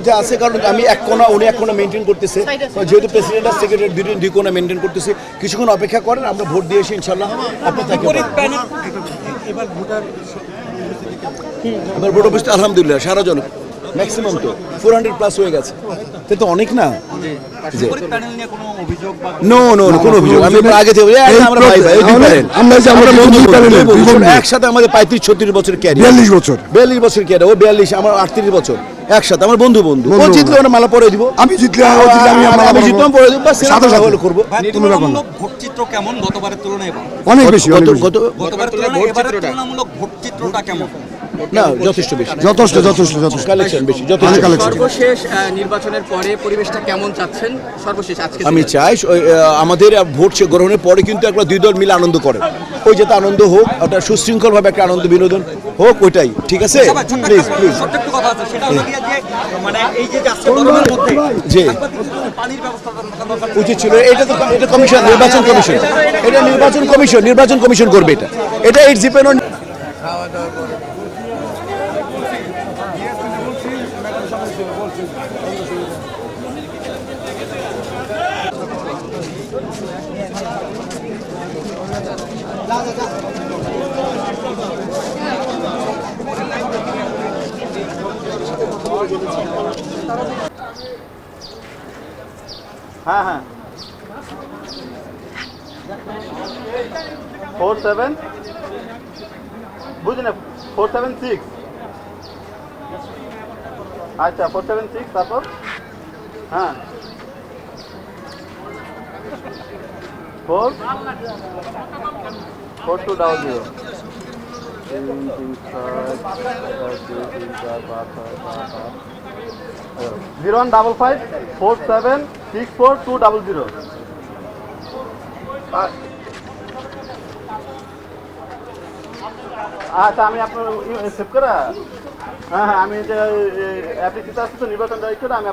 মধ্যে আছে কারণ আমি এক কোনা উনি এক কোনা মেনটেন করতেছে। যেহেতু প্রেসিডেন্ট আর সেক্রেটারি দুটো দুই কোনা মেনটেন করতেছে কিছুক্ষণ অপেক্ষা করেন আমরা ভোট দিয়ে এসে ইনশাল্লাহ আপনি তাকে। এবার ভোট অফিস আলহামদুলিল্লাহ সারা জন ম্যাক্সিমাম তো ফোর হান্ড্রেড প্লাস হয়ে গেছে। তো তো অনেক না? অভিযোগ বা নো নো কোনো অভিযোগ। আমি আগে থেকে আমরা ভাই ভাই যে। একসাথে আমাদের পঁয়ত্রিশ ছত্রিশ বছর ক্যারিয়ার বিয়াল্লিশ বছর। বিয়াল্লিশ বছর ক্যারিয়ার ও বিয়াল্লিশ আমার আটত্রিশ বছর। একসাথে আমার বন্ধু বন্ধু। ও জিতলে ওরা মালা পরে দিব। আমি জিতলে ও জিতলে আমি আমার আমি জিতলাম পরে দিব বাস সাথে সাথে। করব। ভাই, তুমি ব্যাপার না। ভোট চিত্র কেমন গতবারের তুলনায় অনেক বেশি অনেক বেশি। গতবারের তুলনায় এবারের তুলনামূলক ভোট চিত্রটা কেমন? না যথেষ্ট বেশি। যথেষ্ট যথেষ্ট। যথেষ্ট কালেকশন বেশি যথেষ্ট কালেকশন। সর্বশেষ নির্বাচনের পরে পরিবেশটা কেমন চাচ্ছেন? সর্বশেষ আজকে আমি চাই ওই, আমাদের ভোট গ্রহণের পরে কিন্তু একবার দুই দল মিলে আনন্দ করে। ওই যাতে আনন্দ হোক ওটা সুশৃঙ্খল ভাবে একটা আনন্দ বিনোদন হোক ওইটাই। ঠিক আছে? প্লিজ প্লিজ হলো গিয়ে যে মানে উচিত ছিল এটা তো এটা কমিশন নির্বাচন কমিশন। এটা নির্বাচন কমিশন নির্বাচন কমিশন করবে এটা। এটা ইটস ডিপেন্ড অন হ্যাঁ হ্যাঁ। ফোর সেভেন বুঝি ফোর সেভেন সিক্স আচ্ছা ফোর সেভেন সিক্স তারপর? হ্যাঁ। Four four two double zero zero one double five four seven six four two double zero আচ্ছা আমি আপনার সেভ করা? হ্যাঁ হ্যাঁ আমি যে অ্যাপ্লিকেশন আসছে তো নির্বাচন দায়িত্বটা আমি